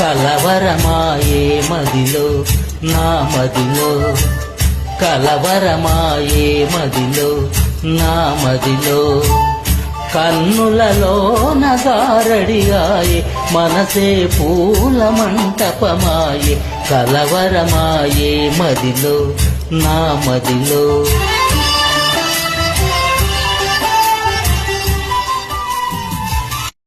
కలవరమాయే మదిలో నా మదిలో. కలవరమాయే మదిలో నా మదిలో. కన్నులలో నగారడియాయే మనసే పూల మంటపమాయే. కలవరమాయే మదిలో నా మదిలో.